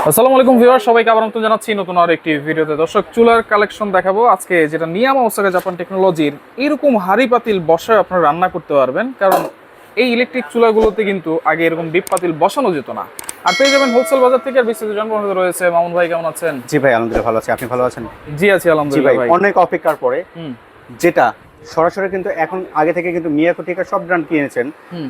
আসসালামু আলাইকুম ভিউয়ার সবাইকে আবার নতুন জানাচ্ছি নতুন আর একটি ভিডিওতে। দর্শক চুলার কালেকশন দেখাবো। আজকে যেটা নিয়ামা ওসাকা জাপান টেকনোলজির এরকম হাড়ি পাতিল বসায় আপনারা রান্না করতে পারবেন কারণ এই ইলেকট্রিক চুলাগুলোতে কিন্তু আগে এরকম ডিপ পাতিল বসানো যেত না। আর পেয়ে যাবেন হোলসেল বাজার থেকে আর বিস্তারিত জন্মগ্রহণ রয়েছে। মামুন ভাই কেমন আছেন? জি ভাই আলহামদুলিল্লাহ ভালো আছি। আপনি ভালো আছেন? জি আছি আলহামদুলিল্লাহ ভাই। অনেক অপেক্ষার পরে যেটা সরাসরি কিন্তু এখন আগে থেকে কিন্তু মিয়াকো টিকা সব ব্র্যান্ড কিনেছেন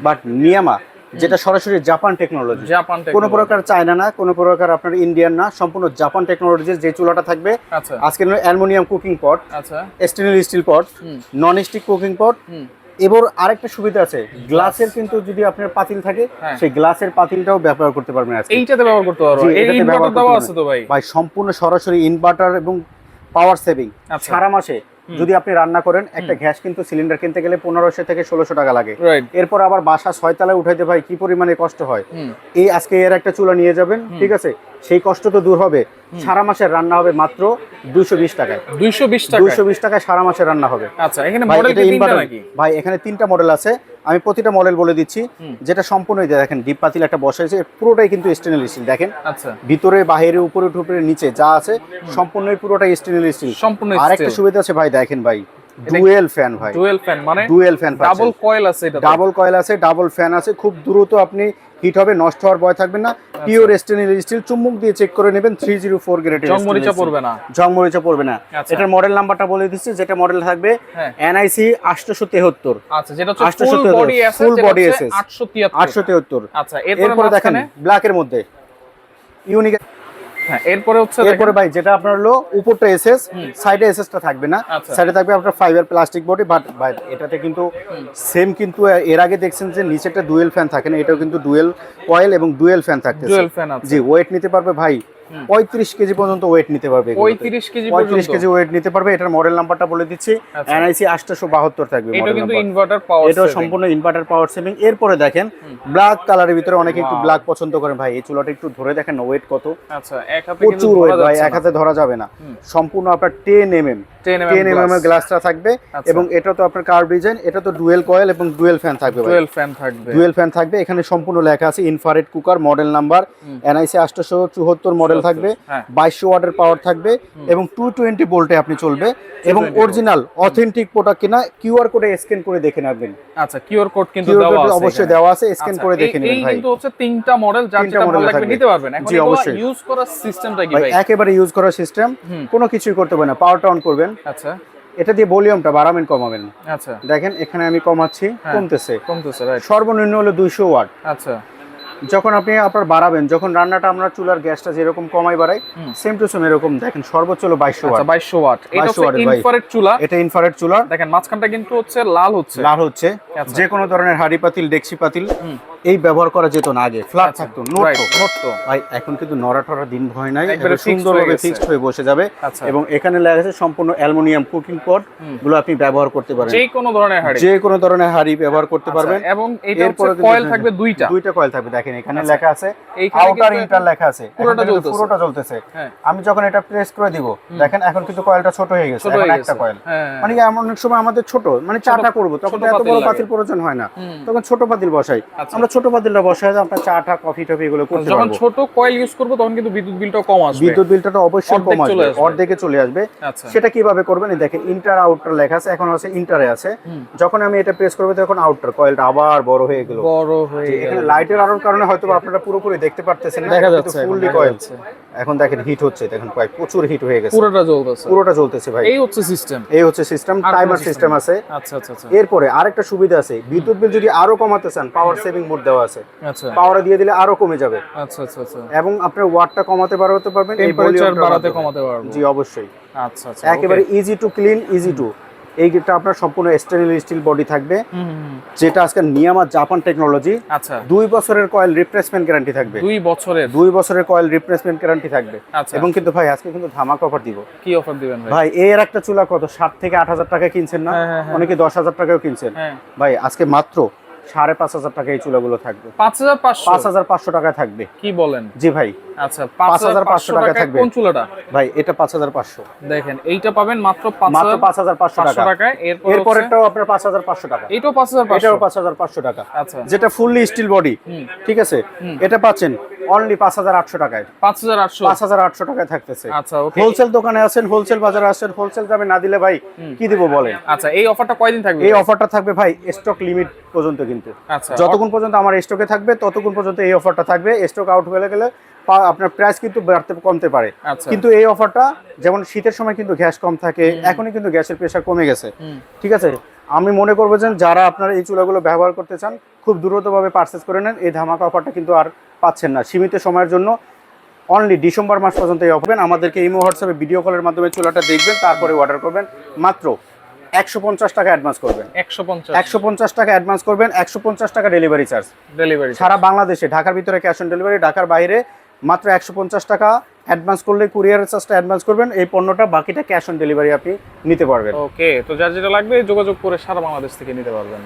বাট নিয়ামা যেটা সরাসরি জাপান টেকনোলজি জাপান কোনো প্রকার চায়না না কোনো প্রকার আপনার ইন্ডিয়ান না সম্পূর্ণ জাপান টেকনোলজির যে চুলাটা থাকবে। আচ্ছা। আজকে অ্যালুমিনিয়াম কুকিং পট আচ্ছা। Stainless steel pot non stick cooking pot এবার আরেকটা সুবিধা আছে গ্লাসের কিন্তু যদি আপনার পাতিল থাকে হ্যাঁ। সেই গ্লাসের পাতিলটাও ব্যবহার করতে পারবেন আজকে। এইটাতে ব্যবহার করতে পারব। এই ইনভার্টার পারবেন। আছে তো ভাই? ভাই সম্পূর্ণ সরাসরি ইনভার্টার এবং পাওয়ার সেভিং আচ্ছা। সারা মাসে যদি আপনি রান্না করেন একটা গ্যাস কিন্তু সিলিন্ডার কিনতে গেলে পনেরোশো থেকে ষোলোশো টাকা লাগে। এরপর আবার বাসা ছয়তলায় উঠাইতে ভাই কি পরিমাণে কষ্ট হয়? এই আজকে এর একটা চুলা নিয়ে যাবেন ঠিক আছে? সেই কষ্ট তো দূর হবে। সারা মাসের রান্না হবে মাত্র দুইশো বিশ টাকায়। 220 টাকা দুইশো বিশ টাকায় সারা মাসের রান্না হবে। আচ্ছা এখানে ভাই এখানে তিনটা মডেল আছে। আমি প্রতিটা মডেল বলে দিচ্ছি যেটা সম্পূর্ণ দেখেন ডিপ পাতিল একটা বসাইছে পুরোটাই কিন্তু স্টেনলেস স্টিল দেখেন। আচ্ছা। ভিতরে বাইরে উপরে টুপরে নিচে যা আছে সম্পূর্ণই পুরোটাই স্টেনলেস স্টিল সম্পূর্ণ আর একটা সুবিধা আছে ভাই দেখেন ভাই। ডুয়েল ফ্যান ভাই। ডুয়েল ফ্যান মানে ডুয়েল ফ্যান ডাবল কয়েল আছে এটা ডাবল কয়েল আছে ডাবল ফ্যান আছে খুব দ্রুত আপনি হিট হবে নষ্ট হওয়ার ভয় থাকবে না। পিওর স্টেনলেস স্টিল চুম্বক দিয়ে চেক করে নেবেন থ্রি জিরো ফোর গ্রেডের জং মরিচা পড়বে না। জং মরিচা পড়বে না। আচ্ছা। এটার মডেল নাম্বারটা বলে দিচ্ছি যেটা মডেল থাকবে হ্যাঁ। এনআইসি আটশোশো তেহত্তর। আচ্ছা যেটা হচ্ছে ফুল বডি আছে full যেটা body 873 আটশো তেহত্তর। আচ্ছা এরপরে দেখেন মাঝখানে? ব্ল্যাকের মধ্যে। ইউনিক হ্যাঁ এরপরে হচ্ছে এরপরে ভাই যেটা আপনার হলো উপরটা এসএস সাইডে এসএসটা থাকবে না। আচ্ছা। সাইডে থাকবে আপনার ফাইবার প্লাস্টিক বডি বাট ভাই এটাতে কিন্তু সেম কিন্তু এর আগে দেখছেন যে নিচেটা ডুয়েল ফ্যান থাকে না এটাও কিন্তু ডুয়েল কয়েল এবং ডুয়েল ফ্যান থাকতেছে। ডুয়েল ফ্যান আছে। জি ওয়েট নিতে পারবে ভাই পঁয়ত্রিশ কেজি পর্যন্ত ওয়েট নিতে পারবে। 35 কেজি পঁয়ত্রিশ কেজি ওয়েট নিতে পারবে। এটার মডেল নাম্বারটা বলে দিচ্ছি। আচ্ছা। এনআইসি আটশোশো বাহাত্তর থাকবে এটা কিন্তু ইনভার্টার পাওয়ার এটাও সম্পূর্ণ ইনভার্টার পাওয়ার সেভিং এরপরে দেখেন ব্ল্যাক কালারের ভিতরে অনেকে একটু ব্ল্যাক পছন্দ করেন। ভাই এই চুলাটা একটু ধরে দেখেন ওয়েট কত। আচ্ছা এক হাতে কিন্তু প্রচুর ওয়েট ধরা ভাই এক হাতে ধরা যাবে না। সম্পূর্ণ আপনার ten M M 10 mm ten M M. এর গ্লাসটা থাকবে। আচ্ছা। এবং এটা তো আপনার কার্ভ ডিজাইন এটা তো ডুয়েল কয়েল এবং ডুয়েল ফ্যান থাকবে ডুয়েল ফ্যান থাকবে। ডুয়েল ফ্যান থাকবে। এখানে সম্পূর্ণ লেখা আছে infrared cooker model number NIC চুয়াত্তর মডেল থাকবে হ্যাঁ। বাইশশো ওয়াটের পাওয়ার থাকবে এবং টু টোয়েন্টি ভোল্টে আপনি চলবে এবং অরিজিনাল অথেন্টিক প্রোডাক্ট কিনা কিউআর কোডে স্ক্যান করে দেখে নেবেন। আচ্ছা কিউআর কোড কিন্তু দেওয়া আছে অবশ্যই দেওয়া আছে স্ক্যান আচ্ছা, করে দেখে নেবেন ভাই। কিন্তু হচ্ছে তিনটা মডেল তিনটা যেটা ভালো লাগবে নিতে পারবেন। এখন অবশ্যই। ইউজ করার সিস্টেমটা কি ভাই? একেবারে ইউজ করার সিস্টেম কোনো কিছুই করতে হবে না পাওয়ারটা অন করবেন। আচ্ছা। এটা দিয়ে ভলিউমটা বাড়াবেন কমাবেন। আচ্ছা। দেখেন এখানে আমি কমাচ্ছি হ্যাঁ। কমতেছে। কমতেছে রাইট সর্বনিম্ন হলো দুইশো ওয়াট আচ্ছা। যখন আপনি আপনার বাড়াবেন যখন রান্নাটা আমরা চুলার গ্যাসটা যেরকম কমাই বাড়াই সেম টু সেম এরকম দেখেন সর্বোচ্চ হলো বাইশশো আচ্ছা ওয়াট। 2200 ওয়াট। এটা হচ্ছে ইনফ্রারেড চুলা। এটা ইনফ্রারেড চুলা। দেখেন মাঝখানটা কিন্তু হচ্ছে লাল হচ্ছে। লাল হচ্ছে। যে কোনো ধরনের হাড়ি পাতিল ডেক্সি পাতিল এই ব্যবহার করা যেত না আগে। ফ্ল্যাট আচ্ছা, থাকতো নড়তো। ভাই এখন কিন্তু নড়া টড়া দিন ভয় নাই সুন্দরভাবে ফিক্সড হয়ে বসে যাবে। আচ্ছা। এবং এখানে লেখা আছে সম্পূর্ণ অ্যালুমিনিয়াম কুকিং পটগুলো আপনি ব্যবহার করতে পারেন যে কোনো ধরনের হাড়ি। যে কোনো ধরনের হাড়ি ব্যবহার করতে আচ্ছা, পারবেন। এবং এটা কয়েল থাকবে দুইটা। দুইটা কয়েল থাকবে দেখেন এখানে আচ্ছা। লেখা আছে এইখানে আউটার ইন্টার লেখা আছে। পুরোটা জ্বলতেছে। পুরোটা জ্বলতেছে। হ্যাঁ। আমি যখন এটা প্রেস করে দিব দেখেন এখন কিন্তু কয়েলটা ছোট হয়ে গেছে একটা কয়েল হ্যাঁ। মানে এমন অনেক সময় আমাদের ছোট মানে চাটা করব তখন এত বড় লাগে। পাতিল প্রয়োজন হয় না। তখন ছোট পাতিল বসাই। আচ্ছা। আমরা ছোট পাতিলটা বসাই আমরা চাটা কফি টফি এগুলো করতে যখন ছোট কয়েল ইউজ করব তখন কিন্তু বিদ্যুৎ বিলটাও কম আসবে। বিদ্যুৎ বিলটা তো অবশ্যই কম আসবে। অর্ধেকে চলে আসবে। আচ্ছা। সেটা কীভাবে করবেন? দেখেন ইন্টার আউটার লেখা আছে এখন আছে ইন্টারে আছে। যখন আমি এটা প্রেস করব তখন আউটার কয়েলটা আবার বড় হয়ে গেল। বড় হয়ে এখানে লাইটের আলোর কারণে হয়তো আপনারা পুরোপুরি দেখতে পারতেছেন না দেখা যাচ্ছে ফুললি কয়েল। এখন দেখেন হিট হচ্ছে দেখেন কয়েল প্রচুর হিট হয়ে গেছে। পুরোটা জ্বলতেছে। পুরোটা চলতেছে ভাই। এই হচ্ছে সিস্টেম এই হচ্ছে সিস্টেম টাইমার সিস্টেম আছে। আচ্ছা আচ্ছা আচ্ছা। এরপরে আরেকটা সুবিধা আছে বিদ্যুৎ বিল যদি আরও কমাতে চান পাওয়ার সেভিং মোড দেওয়া আছে। আচ্ছা। পাওয়ারে দিয়ে দিলে আরও কমে যাবে। আচ্ছা আচ্ছা আচ্ছা। এবং আপনার ওয়াটটা কমাতে পারতে পারবেন এই টেম্পারেচার বাড়াতে কমাতে পারব। জি অবশ্যই। আচ্ছা আচ্ছা একেবারে easy to clean easy to এই গেটটা আপনার সম্পূর্ণ স্টেনলেস স্টিল বডি থাকবে। যেটা আজকে নিয়ামা জাপান টেকনোলজি। আচ্ছা। দুই বছরের কয়েল রিপ্লেসমেন্ট গ্যারান্টি থাকবে। দুই বছরের? দুই বছরের কয়েল রিপ্লেসমেন্ট গ্যারান্টি থাকবে। আচ্ছা। এবং কিন্তু ভাই আজকে কিন্তু ধামাকা অফার দিব। কি অফার দিবেন ভাই? ভাই এর একটা চুলা কত? সাত থেকে আট হাজার টাকা কিনছেন না? হ্যাঁ, হ্যাঁ, হ্যাঁ। অনেকে দশ হাজার টাকাও কিনছেন। ভাই আজকে মাত্র সাড়ে পাঁচ হাজার টাকা এই চুলাগুলো থাকবে পাঁচ হাজার পাঁচশো পাঁচ হাজার পাঁচশো টাকায় থাকবে কি বলেন জি ভাই আচ্ছা পাঁচ হাজার পাঁচশো টাকা থাকবে। কোন চুলাটা ভাই এটা পাঁচ হাজার পাঁচশো দেখেন এইটা পাবেন মাত্র মাত্র পাঁচ হাজার পাঁচশো টাকা এরপরেরটাও আপনার পাঁচ হাজার পাঁচশো টাকা এটাও পাঁচ হাজার এটাও পাঁচ হাজার পাঁচশো টাকা আচ্ছা যেটা ফুললি স্টিল বডি ঠিক আছে এটা পাচ্ছেন অনলি পাঁচ হাজার আটশো টাকায়। পাঁচ হাজার আটশো? পাঁচ হাজার আটশো টাকায় থাকতেছে। আচ্ছা হোলসেল দোকানে আছেন হোলসেল বাজারে আছেন হোলসেল দামে না দিলে ভাই কি দিব বলেন? আচ্ছা এই অফারটা কয়দিন থাকবে এই অফারটা থাকবে ভাই স্টক লিমিট পর্যন্ত কিন্তু। আচ্ছা। যতক্ষণ পর্যন্ত আমার স্টকে থাকবে ততক্ষণ পর্যন্ত এই অফারটা থাকবে। স্টক আউট হয়ে গেলে আপনার প্রাইস কিন্তু বাড়তে কমতে পারে। আচ্ছা। কিন্তু এই অফারটা যেমন শীতের সময় কিন্তু গ্যাস কম থাকে এখনই কিন্তু গ্যাসের প্রেশার কমে গেছে। ঠিক আছে? আমি মনে করব যে যারা আপনারা এই চুলাগুলো ব্যবহার করতে চান খুব দ্রুতভাবে পারচেস করে নেন। এই ধামাকা অফারটা কিন্তু আর পাচ্ছেন না। সীমিত সময়ের জন্য অনলি ডিসেম্বর মাস পর্যন্ত এই অফার আমাদেরকে ইমো হোয়াটসঅ্যাপে ভিডিও কলের মাধ্যমে চুলাটা দেখবেন তারপরে অর্ডার করবেন। মাত্র একশো পঞ্চাশ টাকা অ্যাডভান্স করবেন। একশো পঞ্চাশ। একশো পঞ্চাশ টাকা অ্যাডভান্স করবেন একশো পঞ্চাশ টাকা ডেলিভারি চার্জ ডেলিভারি সারা বাংলাদেশে ঢাকার ভিতরে ক্যাশ অন ডেলিভারি ঢাকার বাইরে মাত্র একশো পঞ্চাশ টাকা অ্যাডভান্স করলে কুরিয়ার চার্জটা অ্যাডভান্স করবেন, এই পণ্যটা বাকিটা ক্যাশ অন ডেলিভারি আপনি নিতে পারবেন। ওকে, তো যার যেটা লাগবে যোগাযোগ করে সারা বাংলাদেশ থেকে নিতে পারবেন।